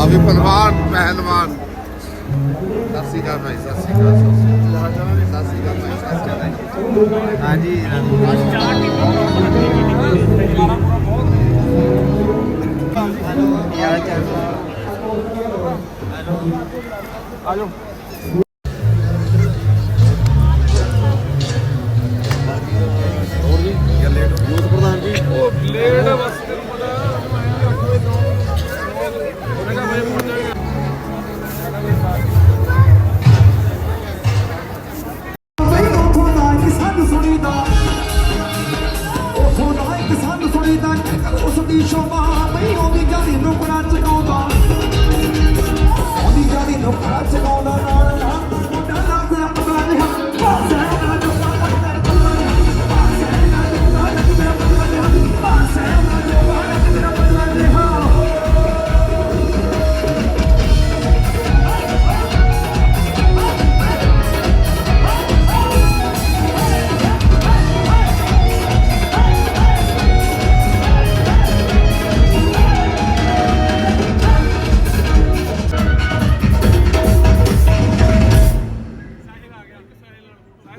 ਆ ਵੀ ਪਹਿਲਵਾਨ ਪਹਿਲਵਾਨ। ਸਤਿ ਸ਼੍ਰੀ ਅਕਾਲ ਭਾਈ, ਸਤਿ ਸ਼੍ਰੀ ਅਕਾਲ। ਸਤਿ ਸ਼੍ਰੀ ਅਕਾਲ ਭਾਈ, ਸਤਿ ਸ਼੍ਰੀ ਅਕਾਲ ਹਾਂਜੀ ਆਜੋ।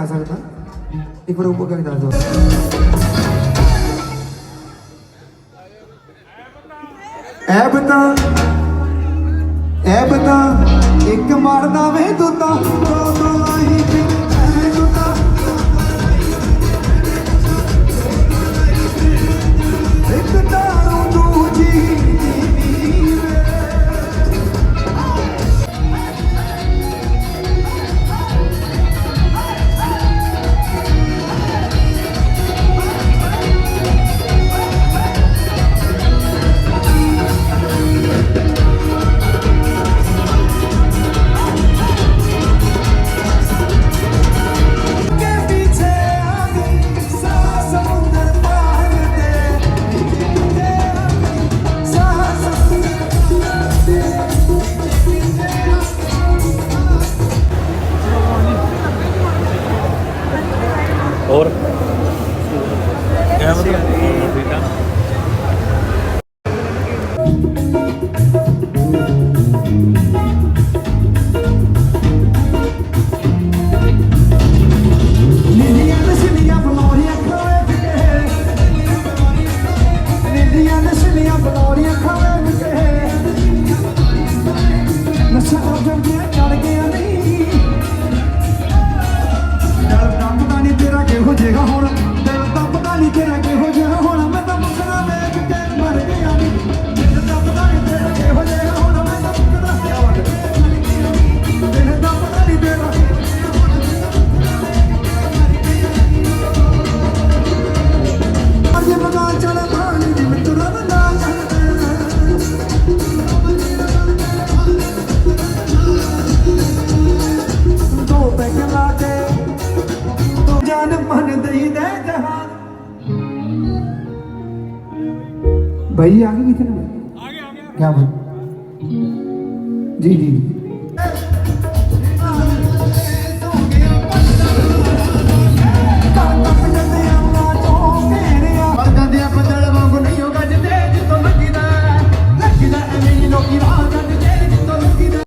जा सकता इकडे उपक्रम जातो ਐ ਬਤਾ ਐ ਬਤਾ ਇੱਕ ਮਾਰਦਾ ਵੇ ਦੁੱਤਾ ਦੋ ਦੋ ਆਹੀ Yeah. ਬੈਠਾ ਦੇ ਤੂੰ ਜਾਨ ਮਨ ਦਈ ਦੇ ਜਹਾਨ भाई आगे कितने आ गया आ गया क्या भाई जी जी